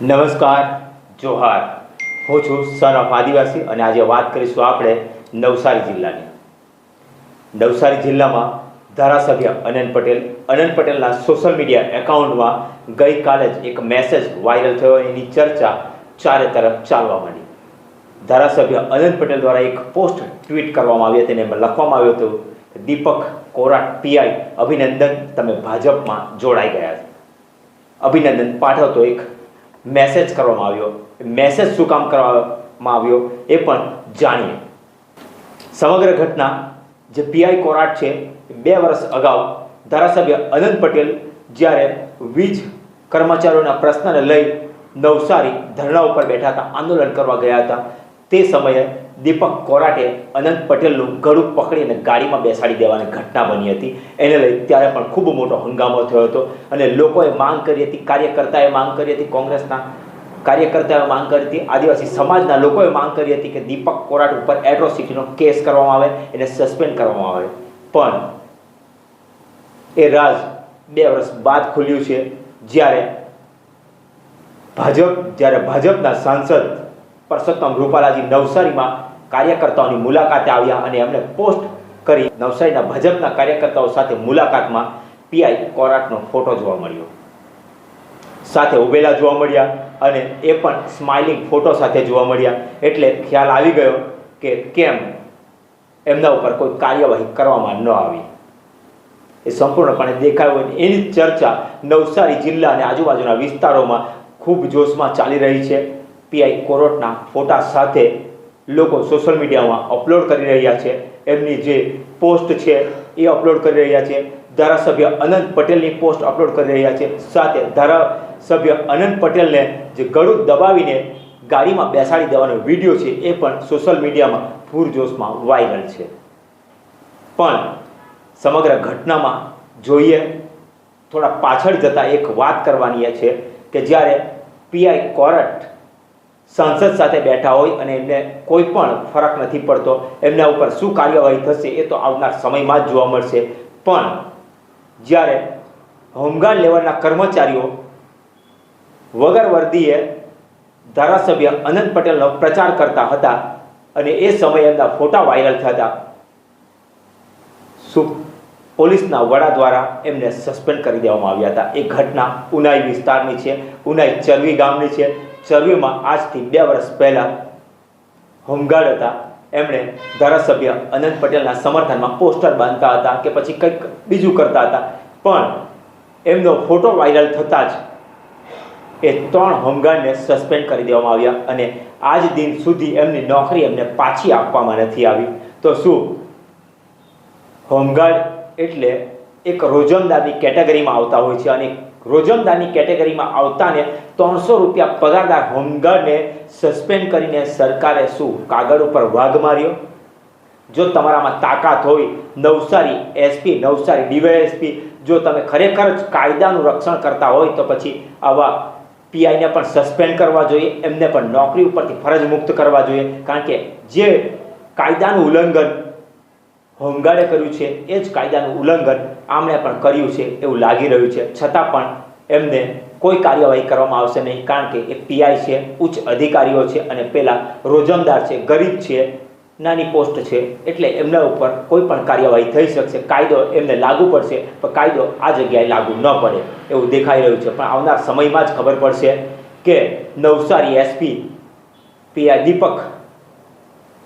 નમસ્કાર, જોહાર. હું છું સન ઓફ આદિવાસી અને આજે વાત કરીશું આપણે નવસારી જિલ્લાની. નવસારી જિલ્લામાં ધારાસભ્ય અનંત પટેલ, અનંત પટેલના સોશિયલ મીડિયા એકાઉન્ટમાં ગઈકાલે જ એક મેસેજ વાયરલ થયો એની ચર્ચા ચારે તરફ ચાલવા માંડી. ધારાસભ્ય અનંત પટેલ દ્વારા એક પોસ્ટ ટ્વીટ કરવામાં આવી હતી અને એમાં લખવામાં આવ્યું હતું, દીપક કોરાટ પીઆઈ અભિનંદન, તમે ભાજપમાં જોડાઈ ગયા છો. અભિનંદન પાઠવતો એક મેસેજ કરવામાં આવ્યો. મેસેજ શું કામ કરવામાં આવ્યો એ પણ જાણીએ. સમગ્ર ઘટના જે પીઆઈ કોરાટ છે બે વર્ષ અગાઉ ધારાસભ્ય અનંત પટેલ જ્યારે વીજ કર્મચારીઓના પ્રશ્નને લઈ નવસારી ધરણા ઉપર બેઠા હતા, આંદોલન કરવા ગયા હતા, તે સમયે દીપક કોરાટે અનંત પટેલનું ગળું પકડીને ગાડીમાં બેસાડી દેવાની ઘટના બની હતી. એને લઈ ત્યારે પણ ખૂબ મોટો હંગામો થયો હતો અને લોકોએ માંગ કરી હતી, કાર્યકર્તાએ માંગ કરી હતી, કોંગ્રેસના કાર્યકર્તાઓએ માંગ કરી હતી, આદિવાસી સમાજના લોકોએ માંગ કરી હતી કે દીપક કોરાટ ઉપર એટ્રોસિટીનો કેસ કરવામાં આવે, એને સસ્પેન્ડ કરવામાં આવે. પણ એ રાજ બે વર્ષ બાદ ખુલ્યું છે, જ્યારે ભાજપ, જ્યારે ભાજપના સાંસદ પરસોત્તમ રૂપાલાજી નવસારીમાં કાર્યકર્તાઓની મુલાકાતે આવ્યા અને એમણે પોસ્ટ કરી નવસારીના ભાજપના કાર્યકર્તાઓ સાથે મુલાકાતમાં પીઆઈ કોરાટનો ફોટો જોવા મળ્યો. સાથે ઉભેલા જોવા મળ્યા અને એ પણ સ્માઇલિંગ ફોટો સાથે જોવા મળ્યા. એટલે ખ્યાલ આવી ગયો કે કેમ એમના ઉપર કોઈ કાર્યવાહી કરવામાં ન આવી. એ સંપૂર્ણપણે દેખાયું અને એની ચર્ચા નવસારી જિલ્લા અને આજુબાજુના વિસ્તારોમાં ખૂબ જોશમાં ચાલી રહી છે. પીઆઈ કોરોટના ફોટા સાથે લોકો સોશિયલ મીડિયામાં અપલોડ કરી રહ્યા છે. એમની જે પોસ્ટ છે એ અપલોડ કરી રહ્યા છે. ધારાસભ્ય અનંત પટેલની પોસ્ટ અપલોડ કરી રહ્યા છે. સાથે ધારાસભ્ય અનંત પટેલને જે ગળું દબાવીને ગાડીમાં બેસાડી દેવાનો વીડિયો છે એ પણ સોશિયલ મીડિયામાં પૂરજોશમાં વાયરલ છે. પણ સમગ્ર ઘટનામાં જોઈએ થોડા પાછળ જતાં એક વાત કરવાની છે કે જ્યારે પીઆઈ કોરટ સંસદ સાથે બેઠા હોય અને એમને કોઈ પણ ફરક નથી પડતો, એમના ઉપર શું કાર્યવાહી થશે એ તો આવનાર સમયમાં જ જોવા મળશે. પણ જ્યારે હોમગાર્ડ લેવલના કર્મચારીઓ વગર વર્દીએ ધારાસભ્ય અનંત પટેલનો પ્રચાર કરતા હતા અને એ સમયે એમના ફોટા વાયરલ થતા શું પોલીસના વડા દ્વારા એમને સસ્પેન્ડ કરી દેવામાં આવ્યા હતા. એ ઘટના ઉનાઈ વિસ્તારની છે, ઉનાઈ ચરવી ગામની છે ચરવીમાં આજથી બે વર્ષ પહેલાં હોમગાર્ડ હતા. એમણે ધારાસભ્ય અનંત પટેલના સમર્થનમાં પોસ્ટર બાંધતા હતા કે પછી કંઈક બીજું કરતા હતા. પણ એમનો ફોટો વાયરલ થતાં જ એ ત્રણ હોમગાર્ડને સસ્પેન્ડ કરી દેવામાં આવ્યા અને આજ દિન સુધી એમની નોકરી એમને પાછી આપવામાં નથી આવી. તો શું? હોમગાર્ડ એટલે એક રોજમદારની કેટેગરીમાં આવતા હોય છે અને રોજમદારની કેટેગરીમાં આવતાને ત્રણસો રૂપિયા પગારદાર હોમગાર્ડને સસ્પેન્ડ કરીને સરકારે શું કાગળ ઉપર વાઘ માર્યો? જો તમારામાં તાકાત હોય, નવસારી એસપી, નવસારી ડીવાયએસપી, જો તમે ખરેખર જ કાયદાનું રક્ષણ કરતા હોય તો પછી આવા પીઆઈને પણ સસ્પેન્ડ કરવા જોઈએ, એમને પણ નોકરી ઉપરથી ફરજ મુક્ત કરવા જોઈએ. કારણ કે જે કાયદાનું ઉલ્લંઘન હોમગાર્ડે કર્યું છે, એ જ કાયદાનું ઉલ્લંઘન આમણે પણ કર્યું છે એવું લાગી રહ્યું છે. છતાં પણ એમને કોઈ કાર્યવાહી કરવામાં આવશે નહીં, કારણ કે એ પીઆઈ છે, ઉચ્ચ અધિકારીઓ છે અને પેલા રોજમદાર છે, ગરીબ છે, નાની પોસ્ટ છે, એટલે એમના ઉપર કોઈ પણ કાર્યવાહી થઈ શકશે. કાયદો એમને લાગુ પડશે, પણ કાયદો આ જગ્યાએ લાગુ ન પડે એવું દેખાઈ રહ્યું છે. પણ આવનાર સમયમાં જ ખબર પડશે કે Navsari SP PI Deepak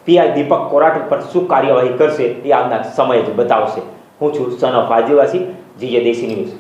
PI Deepak Korat ઉપર શું કાર્યવાહી કરશે એ આવનાર સમય જ બતાવશે. હું છું સન ઓફ આદિવાસી જીએ દેશી ન્યૂઝ.